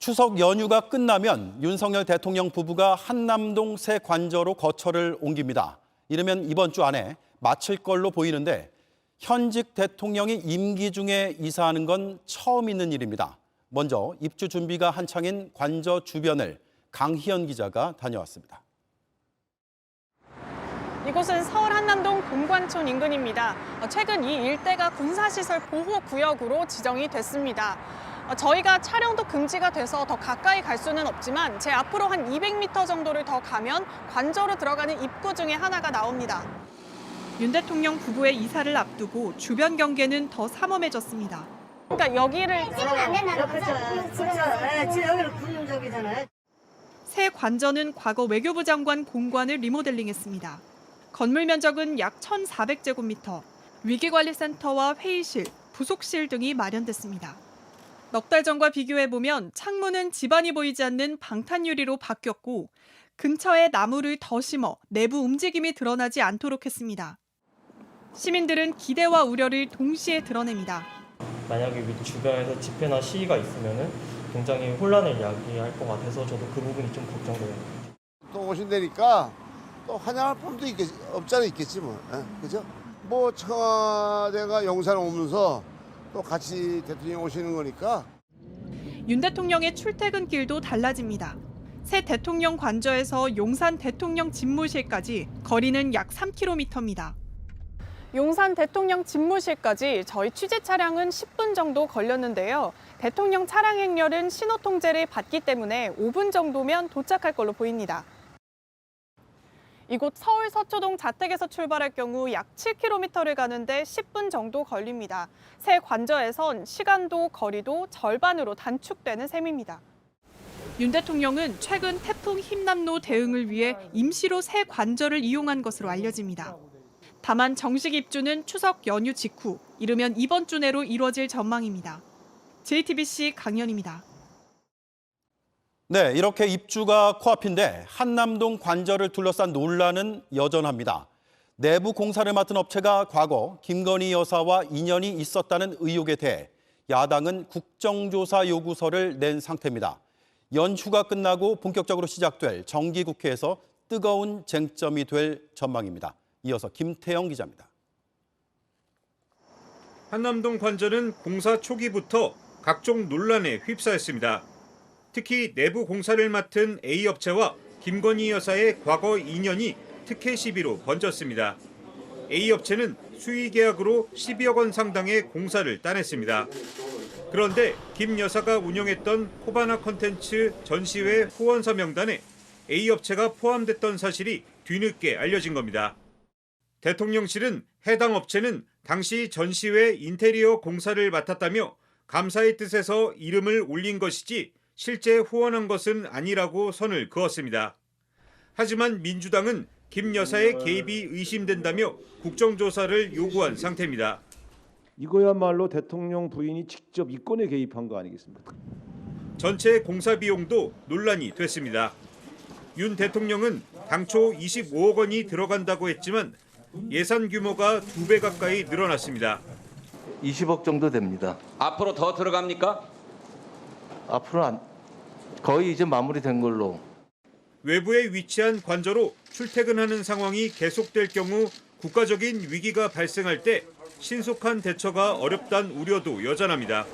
추석 연휴가 끝나면 윤석열 대통령 부부가 한남동 새 관저로 거처를 옮깁니다. 이르면 이번 주 안에 마칠 걸로 보이는데 현직 대통령이 임기 중에 이사하는 건 처음 있는 일입니다. 먼저 입주 준비가 한창인 관저 주변을 강희연 기자가 다녀왔습니다. 이곳은 서울 한남동 공관촌 인근입니다. 어, 최근 이 일대가 군사시설 보호구역으로 지정이 됐습니다. 어, 저희가 촬영도 금지가 돼서 더 가까이 갈 수는 없지만 제 앞으로 한 200m 정도를 더 가면 관저로 들어가는 입구 중에 하나가 나옵니다. 윤 대통령 부부의 이사를 앞두고 주변 경계는 더 삼엄해졌습니다. 그러니까 여기를 찍으면 안 된다는 거죠. 예, 지금. 새 관저는 과거 외교부 장관 공관을 리모델링했습니다. 건물 면적은 약 1,400제곱미터, 위기관리센터와 회의실, 부속실 등이 마련됐습니다. 넉 달 전과 비교해 보면 창문은 집안이 보이지 않는 방탄 유리로 바뀌었고 근처에 나무를 더 심어 내부 움직임이 드러나지 않도록 했습니다. 시민들은 기대와 우려를 동시에 드러냅니다. 만약에 위 주변에서 집회나 시위가 있으면은 굉장히 혼란을 야기할 것 같아서 저도 그 부분이 좀 걱정돼요. 또 오신다니까 또 환영할 품도 있겠, 없잖아 있겠지 뭐 예, 그죠? 뭐 청와대가 용산 오면서 또 같이 대통령 오시는 거니까 윤 대통령의 출퇴근 길도 달라집니다. 새 대통령 관저에서 용산 대통령 집무실까지 거리는 약 3km입니다. 용산 대통령 집무실까지 저희 취재 차량은 10분 정도 걸렸는데요. 대통령 차량 행렬은 신호 통제를 받기 때문에 5분 정도면 도착할 걸로 보입니다. 이곳 서울 서초동 자택에서 출발할 경우 약 7km를 가는데 10분 정도 걸립니다. 새 관저에선 시간도 거리도 절반으로 단축되는 셈입니다. 윤 대통령은 최근 태풍 힘남로 대응을 위해 임시로 새 관저를 이용한 것으로 알려집니다. 다만 정식 입주는 추석 연휴 직후, 이르면 이번 주 내로 이루어질 전망입니다. JTBC 강연입니다. 네, 이렇게 입주가 코앞인데 한남동 관저를 둘러싼 논란은 여전합니다. 내부 공사를 맡은 업체가 과거 김건희 여사와 인연이 있었다는 의혹에 대해 야당은 국정조사 요구서를 낸 상태입니다. 연휴가 끝나고 본격적으로 시작될 정기국회에서 뜨거운 쟁점이 될 전망입니다. 이어서 김태영 기자입니다. 한남동 관저는 공사 초기부터 각종 논란에 휩싸였습니다. 특히 내부 공사를 맡은 A 업체와 김건희 여사의 과거 인연이 특혜 시비로 번졌습니다. A 업체는 수의 계약으로 12억 원 상당의 공사를 따냈습니다. 그런데 김 여사가 운영했던 코바나 컨텐츠 전시회 후원사 명단에 A 업체가 포함됐던 사실이 뒤늦게 알려진 겁니다. 대통령실은 해당 업체는 당시 전시회 인테리어 공사를 맡았다며 감사의 뜻에서 이름을 올린 것이지 실제 후원한 것은 아니라고 선을 그었습니다. 하지만 민주당은 김 여사의 개입이 의심된다며 국정조사를 요구한 상태입니다. 이거야말로 대통령 부인이 직접 이권에 개입한 거 아니겠습니까? 전체 공사 비용도 논란이 됐습니다. 윤 대통령은 당초 25억 원이 들어간다고 했지만 예산 규모가 두 배 가까이 늘어났습니다. 20억 정도 됩니다. 앞으로 더 들어갑니까? 앞으로 안, 거의 이제 마무리된 걸로. 외부에 위치한 관저로 출퇴근하는 상황이 계속될 경우 국가적인 위기가 발생할 때 신속한 대처가 어렵다는 우려도 여전합니다.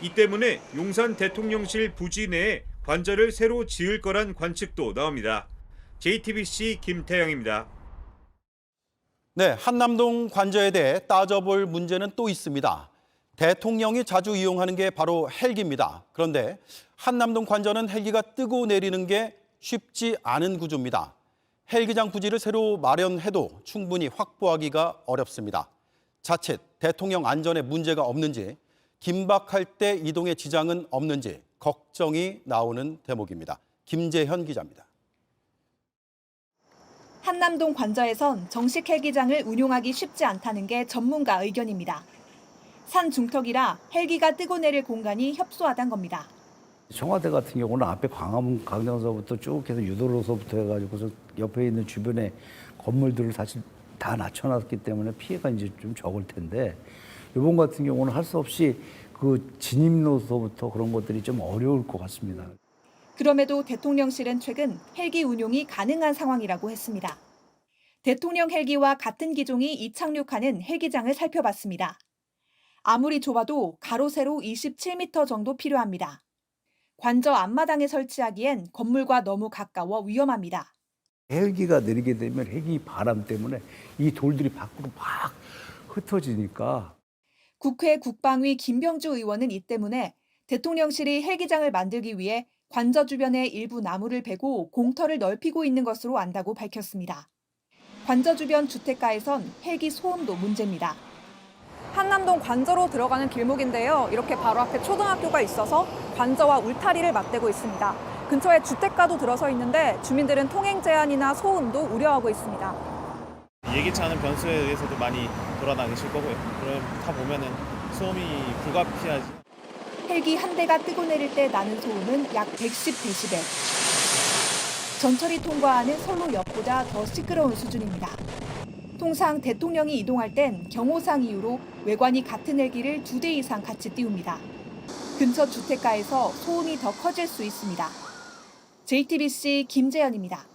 이 때문에 용산 대통령실 부지 내에 관저를 새로 지을 거란 관측도 나옵니다. JTBC 김태영입니다. 네, 한남동 관저에 대해 따져볼 문제는 또 있습니다. 대통령이 자주 이용하는 게 바로 헬기입니다. 그런데 한남동 관저는 헬기가 뜨고 내리는 게 쉽지 않은 구조입니다. 헬기장 부지를 새로 마련해도 충분히 확보하기가 어렵습니다. 자칫 대통령 안전에 문제가 없는지, 긴박할 때 이동에 지장은 없는지 걱정이 나오는 대목입니다. 김재현 기자입니다. 한남동 관저에선 정식 헬기장을 운용하기 쉽지 않다는 게 전문가 의견입니다. 산 중턱이라 헬기가 뜨고 내릴 공간이 협소하단 겁니다. 청와대 같은 경우는 앞에 광화문 강정서부터 쭉 해서 유도로서부터 해가지고서 옆에 있는 주변에 건물들을 사실 다 낮춰놨기 때문에 피해가 이제 좀 적을 텐데 이번 같은 경우는 할 수 없이 그 진입로서부터 그런 것들이 좀 어려울 것 같습니다. 그럼에도 대통령실은 최근 헬기 운용이 가능한 상황이라고 했습니다. 대통령 헬기와 같은 기종이 이착륙하는 헬기장을 살펴봤습니다. 아무리 좁아도 가로 세로 27m 정도 필요합니다. 관저 앞마당에 설치하기엔 건물과 너무 가까워 위험합니다. 헬기가 내리게 되면 헬기 바람 때문에 이 돌들이 밖으로 막 흩어지니까 국회 국방위 김병주 의원은 이 때문에 대통령실이 헬기장을 만들기 위해 관저 주변에 일부 나무를 베고 공터를 넓히고 있는 것으로 안다고 밝혔습니다. 관저 주변 주택가에선 헬기 소음도 문제입니다. 한남동 관저로 들어가는 길목인데요. 이렇게 바로 앞에 초등학교가 있어서 관저와 울타리를 맞대고 있습니다. 근처에 주택가도 들어서 있는데 주민들은 통행 제한이나 소음도 우려하고 있습니다. 예기치 않은 변수에 의해서도 많이 돌아다니실 거고요. 그럼 타 보면은 소음이 불가피하지. 헬기 한 대가 뜨고 내릴 때 나는 소음은 약 110데시벨. 전철이 통과하는 선로역보다 더 시끄러운 수준입니다. 통상 대통령이 이동할 땐 경호상 이유로 외관이 같은 헬기를 두 대 이상 같이 띄웁니다. 근처 주택가에서 소음이 더 커질 수 있습니다. JTBC 김재현입니다.